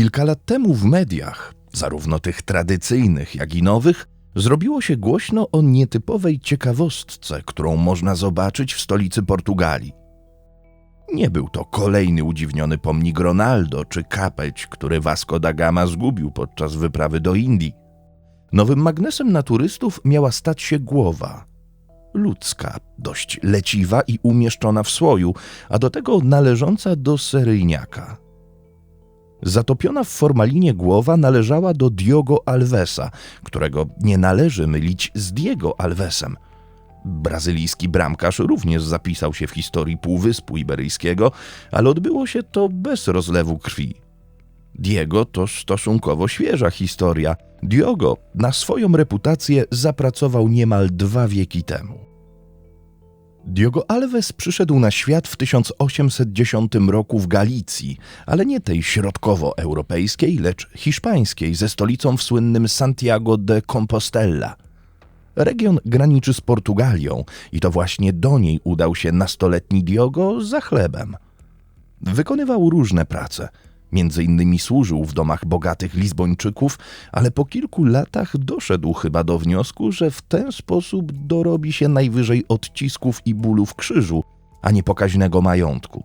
Kilka lat temu w mediach, zarówno tych tradycyjnych, jak i nowych, zrobiło się głośno o nietypowej ciekawostce, którą można zobaczyć w stolicy Portugalii. Nie był to kolejny udziwniony pomnik Ronaldo czy kapeć, który Vasco da Gama zgubił podczas wyprawy do Indii. Nowym magnesem na turystów miała stać się głowa. Ludzka, dość leciwa i umieszczona w słoju, a do tego należąca do seryjniaka. Zatopiona w formalinie głowa należała do Diogo Alvesa, którego nie należy mylić z Diego Alvesem. Brazylijski bramkarz również zapisał się w historii Półwyspu Iberyjskiego, ale odbyło się to bez rozlewu krwi. Diego to stosunkowo świeża historia. Diogo na swoją reputację zapracował niemal dwa wieki temu. Diogo Alves przyszedł na świat w 1810 roku w Galicji, ale nie tej środkowoeuropejskiej, lecz hiszpańskiej, ze stolicą w słynnym Santiago de Compostela. Region graniczy z Portugalią i to właśnie do niej udał się nastoletni Diogo za chlebem. Wykonywał różne prace – Między innymi służył w domach bogatych Lizbończyków, ale po kilku latach doszedł chyba do wniosku, że w ten sposób dorobi się najwyżej odcisków i bólów krzyżu, a nie pokaźnego majątku.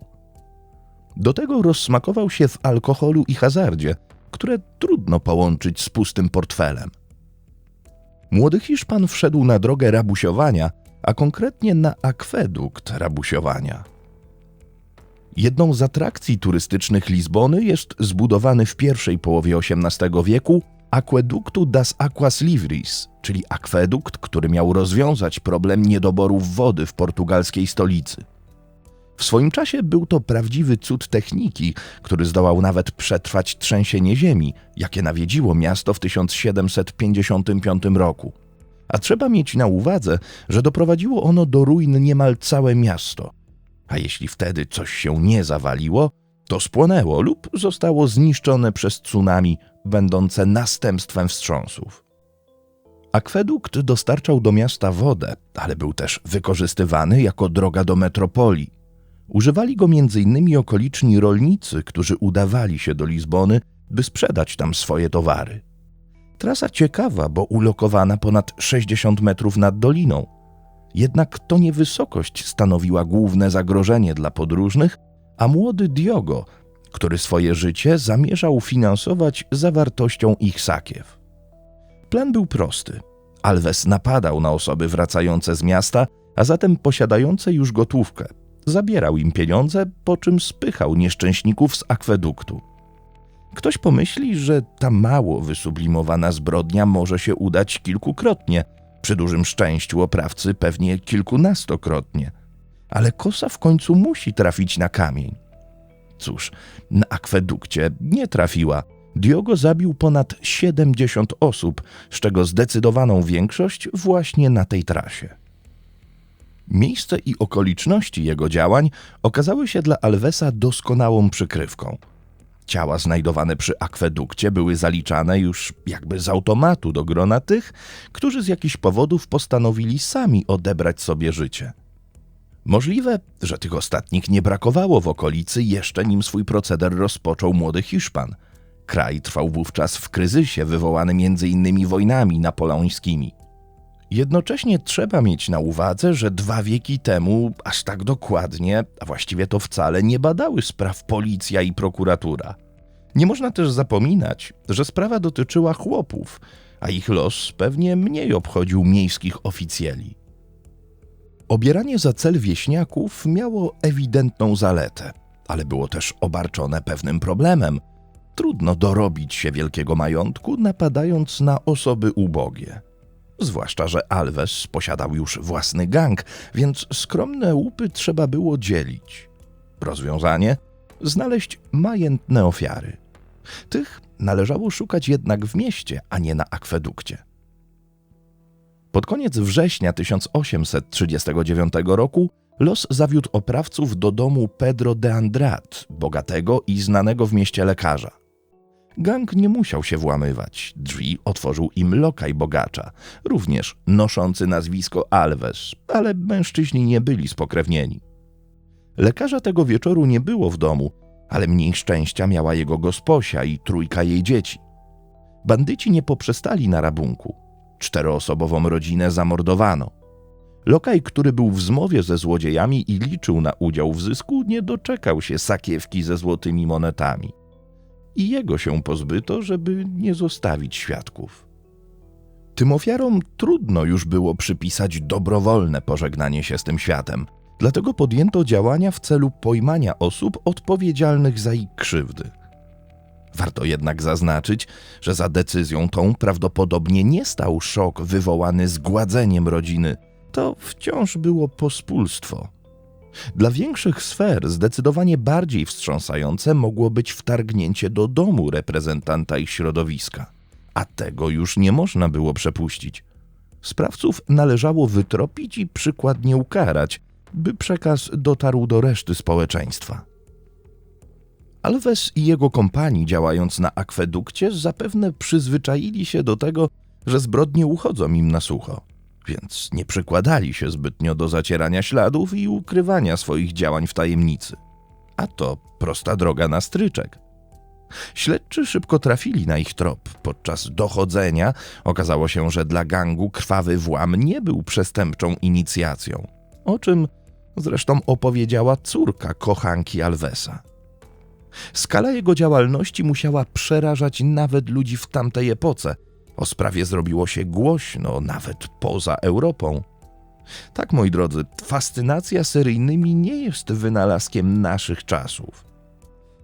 Do tego rozsmakował się w alkoholu i hazardzie, które trudno połączyć z pustym portfelem. Młody Hiszpan wszedł na drogę rabusiowania, a konkretnie na akwedukt rabusiowania – Jedną z atrakcji turystycznych Lizbony jest zbudowany w pierwszej połowie XVIII wieku Aqueductu das Aquas Livres, czyli akwedukt, który miał rozwiązać problem niedoborów wody w portugalskiej stolicy. W swoim czasie był to prawdziwy cud techniki, który zdołał nawet przetrwać trzęsienie ziemi, jakie nawiedziło miasto w 1755 roku. A trzeba mieć na uwadze, że doprowadziło ono do ruin niemal całe miasto – a jeśli wtedy coś się nie zawaliło, to spłonęło lub zostało zniszczone przez tsunami, będące następstwem wstrząsów. Akwedukt dostarczał do miasta wodę, ale był też wykorzystywany jako droga do metropolii. Używali go m.in. okoliczni rolnicy, którzy udawali się do Lizbony, by sprzedać tam swoje towary. Trasa ciekawa, bo ulokowana ponad 60 metrów nad doliną – jednak to nie wysokość stanowiła główne zagrożenie dla podróżnych, a młody Diogo, który swoje życie zamierzał finansować zawartością ich sakiew. Plan był prosty. Alves napadał na osoby wracające z miasta, a zatem posiadające już gotówkę. Zabierał im pieniądze, po czym spychał nieszczęśników z akweduktu. Ktoś pomyśli, że ta mało wysublimowana zbrodnia może się udać kilkukrotnie – przy dużym szczęściu oprawcy pewnie kilkunastokrotnie. Ale kosa w końcu musi trafić na kamień. Cóż, na akwedukcie nie trafiła. Diogo zabił ponad 70 osób, z czego zdecydowaną większość właśnie na tej trasie. Miejsce i okoliczności jego działań okazały się dla Alvesa doskonałą przykrywką – Ciała znajdowane przy akwedukcie były zaliczane już jakby z automatu do grona tych, którzy z jakichś powodów postanowili sami odebrać sobie życie. Możliwe, że tych ostatnich nie brakowało w okolicy jeszcze nim swój proceder rozpoczął młody Hiszpan. Kraj trwał wówczas w kryzysie wywołanym innymi wojnami napoleońskimi. Jednocześnie trzeba mieć na uwadze, że dwa wieki temu aż tak dokładnie, a właściwie to wcale nie badały spraw policja i prokuratura. Nie można też zapominać, że sprawa dotyczyła chłopów, a ich los pewnie mniej obchodził miejskich oficjeli. Obieranie za cel wieśniaków miało ewidentną zaletę, ale było też obarczone pewnym problemem. Trudno dorobić się wielkiego majątku, napadając na osoby ubogie. Zwłaszcza, że Alves posiadał już własny gang, więc skromne łupy trzeba było dzielić. Rozwiązanie? Znaleźć majętne ofiary. Tych należało szukać jednak w mieście, a nie na akwedukcie. Pod koniec września 1839 roku los zawiódł oprawców do domu Pedro de Andrade, bogatego i znanego w mieście lekarza. Gang nie musiał się włamywać. Drzwi otworzył im lokaj bogacza, również noszący nazwisko Alves, ale mężczyźni nie byli spokrewnieni. Lekarza tego wieczoru nie było w domu, Ale mniej szczęścia miała jego gosposia i trójka jej dzieci. Bandyci nie poprzestali na rabunku. Czteroosobową rodzinę zamordowano. Lokaj, który był w zmowie ze złodziejami i liczył na udział w zysku, nie doczekał się sakiewki ze złotymi monetami. I jego się pozbyto, żeby nie zostawić świadków. Tym ofiarom trudno już było przypisać dobrowolne pożegnanie się z tym światem, dlatego podjęto działania w celu pojmania osób odpowiedzialnych za ich krzywdy. Warto jednak zaznaczyć, że za decyzją tą prawdopodobnie nie stał szok wywołany zgładzeniem rodziny, to wciąż było pospólstwo. Dla większych sfer zdecydowanie bardziej wstrząsające mogło być wtargnięcie do domu reprezentanta ich środowiska, a tego już nie można było przepuścić. Sprawców należało wytropić i przykładnie ukarać, by przekaz dotarł do reszty społeczeństwa. Alves i jego kompanii działając na akwedukcie zapewne przyzwyczaili się do tego, że zbrodnie uchodzą im na sucho, więc nie przykładali się zbytnio do zacierania śladów i ukrywania swoich działań w tajemnicy. A to prosta droga na stryczek. Śledczy szybko trafili na ich trop. Podczas dochodzenia okazało się, że dla gangu krwawy włam nie był przestępczą inicjacją, o czym zresztą opowiedziała córka kochanki Alvesa. Skala jego działalności musiała przerażać nawet ludzi w tamtej epoce. O sprawie zrobiło się głośno nawet poza Europą. Tak, moi drodzy, fascynacja seryjnymi nie jest wynalazkiem naszych czasów.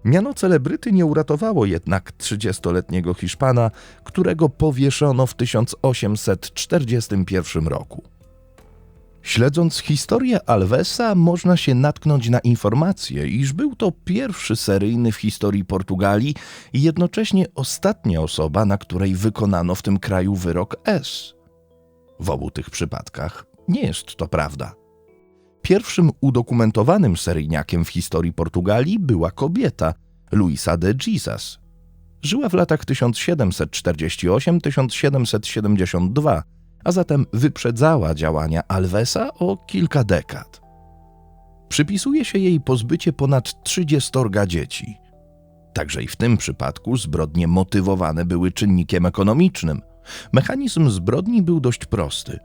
Miano celebryty nie uratowało jednak 30-letniego Hiszpana, którego powieszono w 1841 roku. Śledząc historię Alvesa, można się natknąć na informację, iż był to pierwszy seryjny w historii Portugalii i jednocześnie ostatnia osoba, na której wykonano w tym kraju wyrok S. W obu tych przypadkach nie jest to prawda. Pierwszym udokumentowanym seryjniakiem w historii Portugalii była kobieta, Luisa de Jesus. Żyła w latach 1748-1772 a zatem wyprzedzała działania Alvesa o kilka dekad. Przypisuje się jej pozbycie ponad 30 dzieci. Także i w tym przypadku zbrodnie motywowane były czynnikiem ekonomicznym. Mechanizm zbrodni był dość prosty.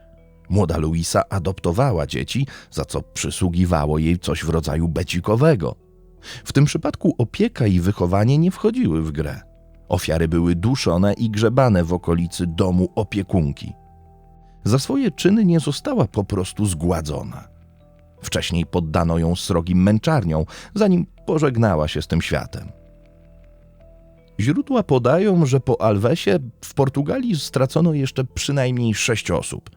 Młoda Luisa adoptowała dzieci, za co przysługiwało jej coś w rodzaju becikowego. W tym przypadku opieka i wychowanie nie wchodziły w grę. Ofiary były duszone i grzebane w okolicy domu opiekunki. Za swoje czyny nie została po prostu zgładzona. Wcześniej poddano ją srogim męczarniom, zanim pożegnała się z tym światem. Źródła podają, że po Alvesie w Portugalii stracono jeszcze przynajmniej sześć osób.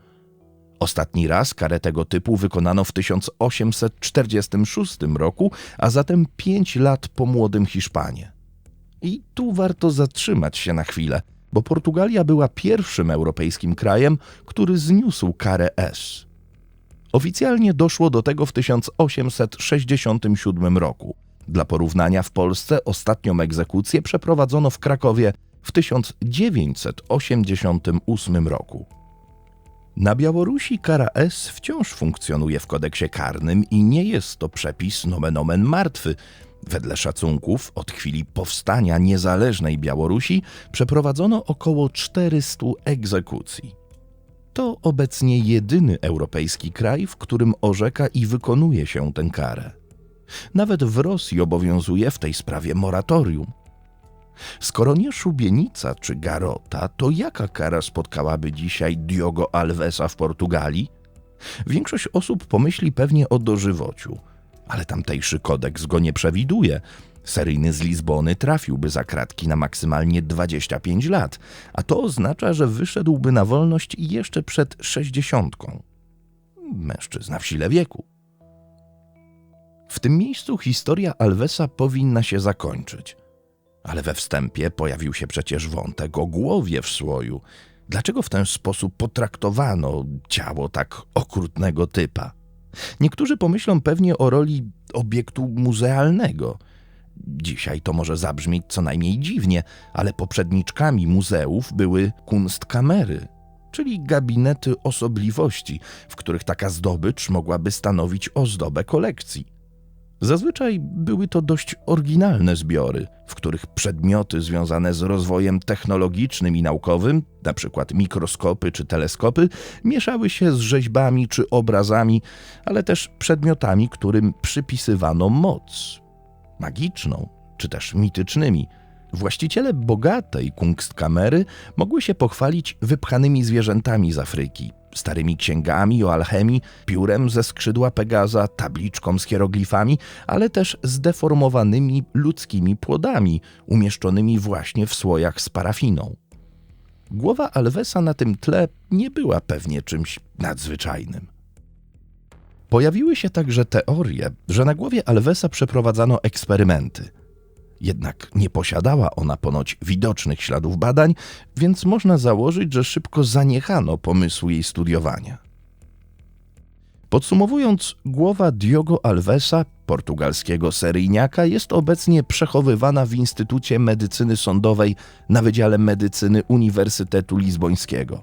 Ostatni raz karę tego typu wykonano w 1846 roku, a zatem pięć lat po młodym Hiszpanie. I tu warto zatrzymać się na chwilę – bo Portugalia była pierwszym europejskim krajem, który zniósł karę S. Oficjalnie doszło do tego w 1867 roku. Dla porównania w Polsce ostatnią egzekucję przeprowadzono w Krakowie w 1988 roku. Na Białorusi kara S wciąż funkcjonuje w kodeksie karnym i nie jest to przepis nomen omen martwy, Wedle szacunków, od chwili powstania niezależnej Białorusi przeprowadzono około 400 egzekucji. To obecnie jedyny europejski kraj, w którym orzeka i wykonuje się tę karę. Nawet w Rosji obowiązuje w tej sprawie moratorium. Skoro nie szubienica czy garota, to jaka kara spotkałaby dzisiaj Diogo Alvesa w Portugalii? Większość osób pomyśli pewnie o dożywociu – ale tamtejszy kodeks go nie przewiduje. Seryjny z Lizbony trafiłby za kratki na maksymalnie 25 lat, a to oznacza, że wyszedłby na wolność jeszcze przed sześćdziesiątką. Mężczyzna w sile wieku. W tym miejscu historia Alvesa powinna się zakończyć. Ale we wstępie pojawił się przecież wątek o głowie w słoju. Dlaczego w ten sposób potraktowano ciało tak okrutnego typa? Niektórzy pomyślą pewnie o roli obiektu muzealnego. Dzisiaj to może zabrzmieć co najmniej dziwnie, ale poprzedniczkami muzeów były kunstkamery, czyli gabinety osobliwości, w których taka zdobycz mogłaby stanowić ozdobę kolekcji. Zazwyczaj były to dość oryginalne zbiory, w których przedmioty związane z rozwojem technologicznym i naukowym, np. mikroskopy czy teleskopy, mieszały się z rzeźbami czy obrazami, ale też przedmiotami, którym przypisywano moc magiczną czy też mitycznymi. Właściciele bogatej kunstkamery mogły się pochwalić wypchanymi zwierzętami z Afryki, starymi księgami o alchemii, piórem ze skrzydła Pegaza, tabliczką z hieroglifami, ale też zdeformowanymi ludzkimi płodami, umieszczonymi właśnie w słojach z parafiną. Głowa Alvesa na tym tle nie była pewnie czymś nadzwyczajnym. Pojawiły się także teorie, że na głowie Alvesa przeprowadzano eksperymenty – jednak nie posiadała ona ponoć widocznych śladów badań, więc można założyć, że szybko zaniechano pomysłu jej studiowania. Podsumowując, głowa Diogo Alvesa, portugalskiego seryjniaka, jest obecnie przechowywana w Instytucie Medycyny Sądowej na Wydziale Medycyny Uniwersytetu Lizbońskiego.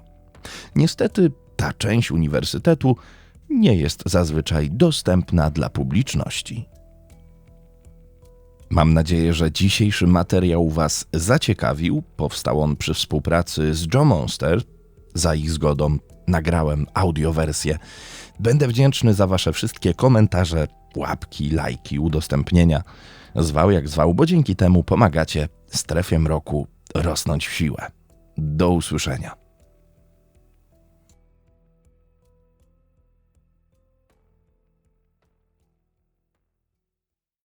Niestety, ta część uniwersytetu nie jest zazwyczaj dostępna dla publiczności. Mam nadzieję, że dzisiejszy materiał Was zaciekawił. Powstał on przy współpracy z Joe Monster. Za ich zgodą nagrałem audiowersję. Będę wdzięczny za Wasze wszystkie komentarze, łapki, lajki, udostępnienia. Zwał jak zwał, bo dzięki temu pomagacie strefie mroku rosnąć w siłę. Do usłyszenia.